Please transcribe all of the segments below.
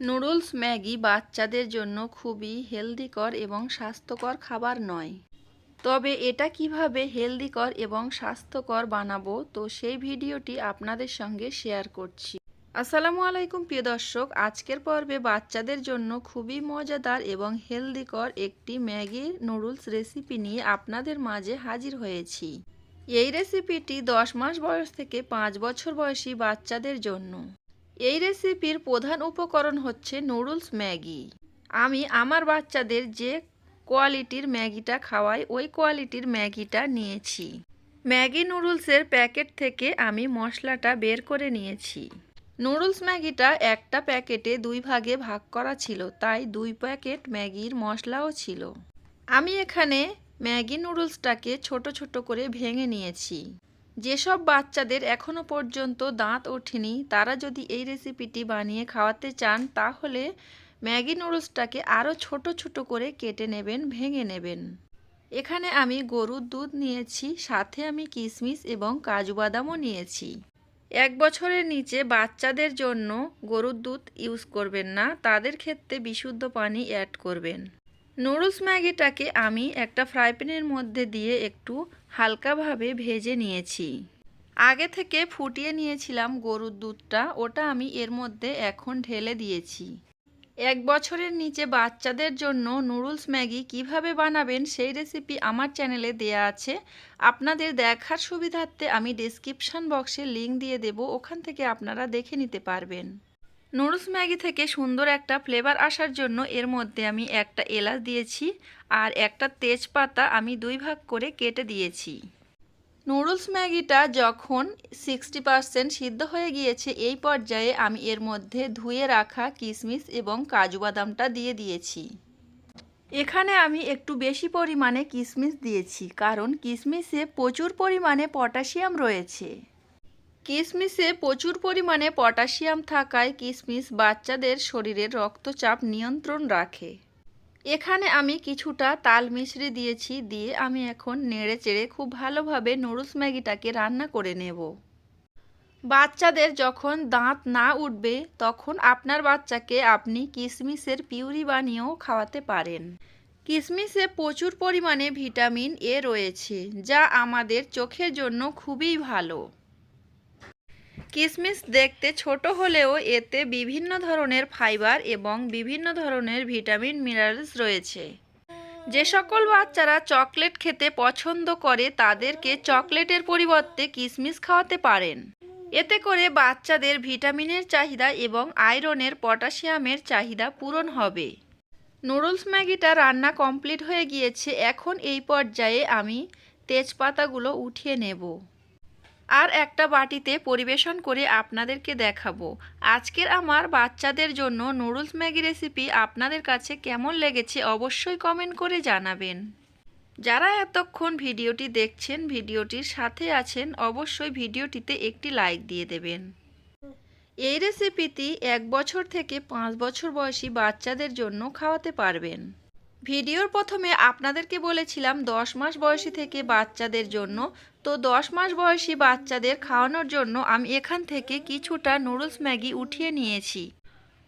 Noodles Maggi বাচ্চাদের জন্য খুবই হেলদিকর এবং স্বাস্থ্যকর খাবার নয়। তবে এটা কীভাবে হেলদিকর এবং স্বাস্থ্যকর বানাবো, তো সেই ভিডিওটি আপনাদের সঙ্গে শেয়ার করছি। আসসালামু আলাইকুম, প্রিয় দর্শক। আজকের পর্বে বাচ্চাদের জন্য খুবই মজাদার এবং হেলদিকর একটি ম্যাগি নুডলস রেসিপি নিয়ে আপনাদের মাঝে হাজির হয়েছি। এই রেসিপিটি দশ মাস বয়স থেকে পাঁচ বছর বয়সী বাচ্চাদের জন্য। এই রেসিপির প্রধান উপকরণ হচ্ছে নুডলস ম্যাগি। আমি আমার বাচ্চাদের যে কোয়ালিটির ম্যাগিটা খাওয়াই, ওই কোয়ালিটির ম্যাগিটা নিয়েছি। ম্যাগি নুডলসের প্যাকেট থেকে আমি মশলাটা বের করে নিয়েছি। নুডলস ম্যাগিটা একটা প্যাকেটে দুই ভাগে ভাগ করা ছিল, তাই দুই প্যাকেট ম্যাগির মশলাও ছিল। আমি এখানে ম্যাগি নুডলসটাকে ছোট ছোট করে ভেঙে নিয়েছি। যেসব বাচ্চাদের এখনও পর্যন্ত দাঁত ওঠেনি, তারা যদি এই রেসিপিটি বানিয়ে খাওয়াতে চান, তাহলে ম্যাগি নুডলসটাকে আরও ছোট ছোট করে কেটে নেবেন, ভেঙে নেবেন। এখানে আমি গরুর দুধ নিয়েছি, সাথে আমি কিশমিশ এবং কাজু বাদামও নিয়েছি। এক বছরের নিচে বাচ্চাদের জন্য গরুর দুধ ইউজ করবেন না, তাদের ক্ষেত্রে বিশুদ্ধ পানি অ্যাড করবেন। নুডলস ম্যাগিটাকে আমি একটা ফ্রাই প্যানের মধ্যে দিয়ে একটু হালকাভাবে ভেজে নিয়েছি। আগে থেকে ফুটিয়ে নিয়েছিলাম গরুর দুধটা, ওটা আমি এর মধ্যে এখন ঢেলে দিয়েছি। এক বছরের নিচে বাচ্চাদের জন্য নুডলস ম্যাগি কীভাবে বানাবেন সেই রেসিপি আমার চ্যানেলে দেয়া আছে। আপনাদের দেখার সুবিধার্থে আমি ডেসক্রিপশান বক্সে লিংক দিয়ে দেব, ওখান থেকে আপনারা দেখে নিতে পারবেন। নুডলস ম্যাগি থেকে সুন্দর একটা ফ্লেভার আসার জন্য এর মধ্যে আমি একটা এলাচ দিয়েছি আর একটা তেজপাতা আমি দুই ভাগ করে কেটে দিয়েছি। নুডলস ম্যাগিটা যখন সিক্সটি পারসেন্ট সিদ্ধ হয়ে গিয়েছে, এই পর্যায়ে আমি এর মধ্যে ধুয়ে রাখা কিশমিশ এবং কাজু বাদামটা দিয়ে দিয়েছি। এখানে আমি একটু বেশি পরিমাণে কিশমিশ দিয়েছি, কারণ কিশমিশে প্রচুর পরিমাণে পটাশিয়াম রয়েছে। কিশমিশে প্রচুর পরিমাণে পটাশিয়াম থাকায় কিশমিশ বাচ্চাদের শরীরের রক্তচাপ নিয়ন্ত্রণ রাখে। এখানে আমি কিছুটা তাল মিশ্রি দিয়েছি, দিয়ে আমি এখন নেড়ে চেড়ে খুব ভালোভাবে নুডলস ম্যাগিটাকে রান্না করে নেব। বাচ্চাদের যখন দাঁত না উঠবে, তখন আপনার বাচ্চাকে আপনি কিশমিশের পিউরি বানিয়েও খাওয়াতে পারেন। কিশমিশে প্রচুর পরিমাণে ভিটামিন এ রয়েছে, যা আমাদের চোখের জন্য খুবই ভালো। কিশমিশ দেখতে ছোট হলেও এতে বিভিন্ন ধরনের ফাইবার এবং বিভিন্ন ধরনের ভিটামিন, মিনারেলস রয়েছে। যে সকল বাচ্চারা চকলেট খেতে পছন্দ করে তাদেরকে চকলেটের পরিবর্তে কিশমিশ খাওয়াতে পারেন। এতে করে বাচ্চাদের ভিটামিনের চাহিদা এবং আয়রনের পটাশিয়ামের চাহিদা পূরণ হবে। নুডলস ম্যাগিটা রান্না কমপ্লিট হয়ে গিয়েছে। এখন এই পর্যায়ে আমি তেজপাতাগুলো উঠিয়ে নেব। আর একটা বাটিতে পরিবেশন করে আপনাদেরকে দেখাবো। আজকের আমার বাচ্চাদের জন্য নুডলস ম্যাগি রেসিপি আপনাদের কাছে কেমন লেগেছে অবশ্যই কমেন্ট করে জানাবেন। যারা এতক্ষণ ভিডিওটি দেখছেন, ভিডিওটির সাথে আছেন, অবশ্যই ভিডিওটিতে একটি লাইক দিয়ে দেবেন। এই রেসিপিটি এক বছর থেকে পাঁচ বছর বয়সী বাচ্চাদের জন্য খাওয়াতে পারবেন। ভিডিওর প্রথমে আপনাদেরকে বলেছিলাম, দশ মাস বয়সী থেকে বাচ্চাদের জন্য তো দশ মাস বয়সী বাচ্চাদের খাওয়ানোর জন্য আমি এখান থেকে কিছুটা নুডলস ম্যাগি উঠিয়ে নিয়েছি।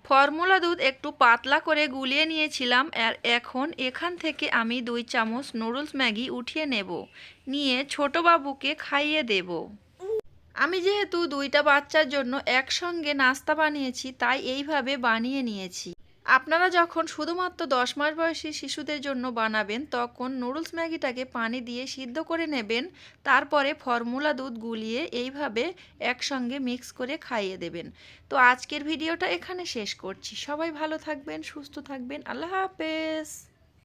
ফর্মুলা দুধ একটু পাতলা করে গুলিয়ে নিয়েছিলাম আর এখন এখান থেকে আমি দুই চামচ নুডলস ম্যাগি উঠিয়ে নেব। নিয়ে ছোট বাবুকে খাইয়ে দেব। আমি যেহেতু দুইটা বাচ্চার জন্য একসঙ্গে নাস্তা বানিয়েছি, তাই এইভাবে বানিয়ে নিয়েছি। আপনারা যখন শুধুমাত্র দশ মাস বয়সী শিশুদের জন্য বানাবেন, তখন নুডলস ম্যাগিটাকে পানি দিয়ে সিদ্ধ করে নেবেন, তারপরে ফর্মুলা দুধ গুলিয়ে এইভাবে একসঙ্গে মিক্স করে খাইয়ে দেবেন। তো আজকের ভিডিওটা এখানে শেষ করছি। সবাই ভালো থাকবেন, সুস্থ থাকবেন। আল্লাহ হাফেজ।